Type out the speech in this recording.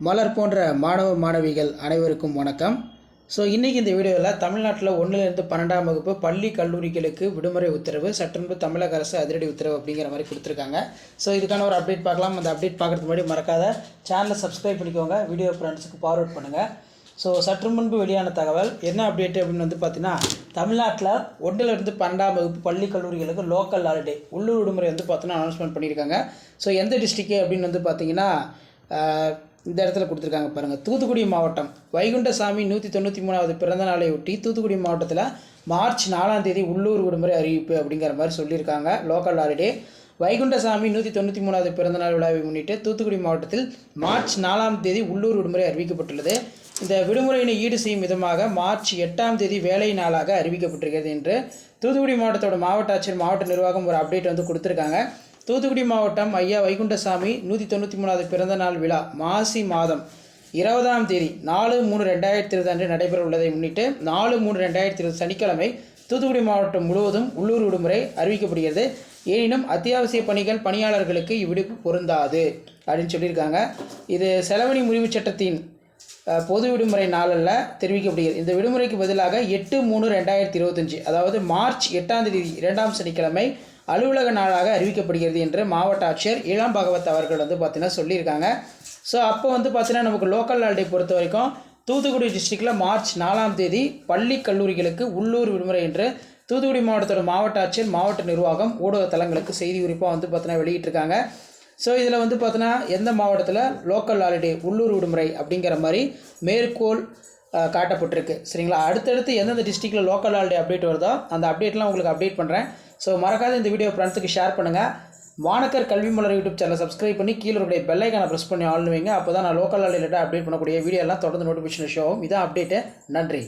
மலர் போன்ற மாணவ மாணவிகள் அனைவருக்கும் வணக்கம். ஸோ இன்றைக்கி இந்த வீடியோவில் தமிழ்நாட்டில் ஒன்றிலிருந்து பன்னெண்டாம் வகுப்பு பள்ளி கல்லூரிகளுக்கு விடுமுறை உத்தரவு சட்டன்பு தமிழக அரசு அதிரடி உத்தரவு அப்படிங்கிற மாதிரி கொடுத்துருக்காங்க. ஸோ இதுக்கான ஒரு அப்டேட் பார்க்கலாம். அந்த அப்டேட் பார்க்குறதுக்கு முன்னாடி மறக்காத சேனலை சப்ஸ்கிரைப் பண்ணிக்கோங்க. வீடியோ ஃப்ரெண்ட்ஸுக்கு ஃபார்வர்ட் பண்ணுங்கள் ஸோ சற்று முன்பு வெளியான தகவல் என்ன அப்டேட் அப்படின்னு வந்து பார்த்தீங்கன்னா தமிழ்நாட்டில் ஒன்றிலிருந்து பன்னெண்டாம் வகுப்பு பள்ளி கல்லூரிகளுக்கு லோக்கல் ஹாலிடே உள்ளூர் விடுமுறை வந்து பார்த்தீங்கன்னா அனௌன்ஸ்மெண்ட் பண்ணியிருக்காங்க. ஸோ எந்த டிஸ்ட்ரிக்கு அப்படின்னு வந்து பார்த்தீங்கன்னா இந்த இடத்துல கொடுத்துருக்காங்க பாருங்கள் தூத்துக்குடி மாவட்டம் வைகுண்டசாமி நூற்றி தொண்ணூற்றி மூணாவது பிறந்த நாளை ஒட்டி தூத்துக்குடி மாவட்டத்தில் மார்ச் நாலாம் தேதி உள்ளூர் விடுமுறை அறிவிப்பு அப்படிங்கிற மாதிரி சொல்லியிருக்காங்க. லோக்கல் ஹாலிடே வைகுண்டசாமி நூற்றி தொண்ணூற்றி மூணாவது பிறந்தநாள் விழாவை முன்னிட்டு தூத்துக்குடி மாவட்டத்தில் மார்ச் நாலாம் தேதி உள்ளூர் விடுமுறை அறிவிக்கப்பட்டுள்ளது. இந்த விடுமுறையினை ஈடு செய்யும் விதமாக மார்ச் எட்டாம் தேதி வேலை நாளாக அறிவிக்கப்பட்டிருக்கிறது என்று தூத்துக்குடி மாவட்டத்தோட மாவட்ட ஆட்சியர் மாவட்ட நிர்வாகம் ஒரு அப்டேட் வந்து கொடுத்துருக்காங்க. தூத்துக்குடி மாவட்டம் ஐயா வைகுண்டசாமி நூற்றி தொண்ணூற்றி மூணாவது பிறந்த நாள் விழா மாசி மாதம் இருபதாம் தேதி நாலு மூணு ரெண்டாயிரத்தி இருபது அன்று நடைபெற உள்ளதை முன்னிட்டு நாலு மூணு ரெண்டாயிரத்தி இருபது சனிக்கிழமை தூத்துக்குடி மாவட்டம் முழுவதும் உள்ளூர் விடுமுறை அறிவிக்கப்படுகிறது. எனினும் அத்தியாவசிய பணிகள் பணியாளர்களுக்கு இவ்விடுப்பு பொருந்தாது அப்படின்னு சொல்லியிருக்காங்க. இது செலவணி முறிவுச் சட்டத்தின் பொது விடுமுறை நாளில் தெரிவிக்கப்படுகிறது. இந்த விடுமுறைக்கு பதிலாக எட்டு மூணு ரெண்டாயிரத்தி இருபத்தஞ்சி அதாவது மார்ச் எட்டாம் தேதி இரண்டாம் சனிக்கிழமை அலுவலக நாளாக அறிவிக்கப்படுகிறது என்று மாவட்ட ஆட்சியர் இளம் பகவத் அவர்கள் வந்து பார்த்தீங்கன்னா சொல்லியிருக்காங்க. ஸோ அப்போ வந்து பார்த்தீங்கன்னா நமக்கு லோக்கல் ஹாலிடே பொறுத்த வரைக்கும் தூத்துக்குடி டிஸ்ட்ரிக்டில் மார்ச் நாலாம் தேதி பள்ளி கல்லூரிகளுக்கு உள்ளூர் விடுமுறை என்று தூத்துக்குடி மாவட்டத்தோட மாவட்ட ஆட்சியர் மாவட்ட நிர்வாகம் ஊடக தளங்களுக்கு செய்தி குறிப்பாக வந்து பார்த்தீங்கன்னா வெளியிட்டிருக்காங்க. ஸோ இதில் வந்து பார்த்தோன்னா எந்த மாவட்டத்தில் லோக்கல் ஹாலிடே உள்ளூர் விடுமுறை அப்படிங்கிற மாதிரி மேற்கோள் காட்டப்பட்டிருக்கு. சரிங்களா? அடுத்தடுத்து எந்தெந்த டிஸ்ட்ரிக்டில் லோக்கல் ஹாலிடே அப்டேட் வருதோ அந்த அப்டேட்லாம் உங்களுக்கு அப்டேட் பண்ணுறேன் ஸோ மறக்காத இந்த வீடியோ ஃப்ரெண்ட்ஸுக்கு ஷேர் பண்ணுங்கள் வானக்கர் கல்வி மலர் யூடியூப் சேனலை சப்ஸ்கிரைப் பண்ணி கீழே உடைய பெல்லைக்கான ப்ரெஸ் பண்ணி ஆளுவீங்க வைங்க. அப்போ தான் நான் லோக்கல் ஹாலிடேட்டாக அப்டேட் பண்ணக்கூடிய வீடியோ எல்லாம் தொடர்ந்து நோட்டிஃபிகேஷன் ஷோ ஆகும். இதான் அப்டேட்டு நன்றி.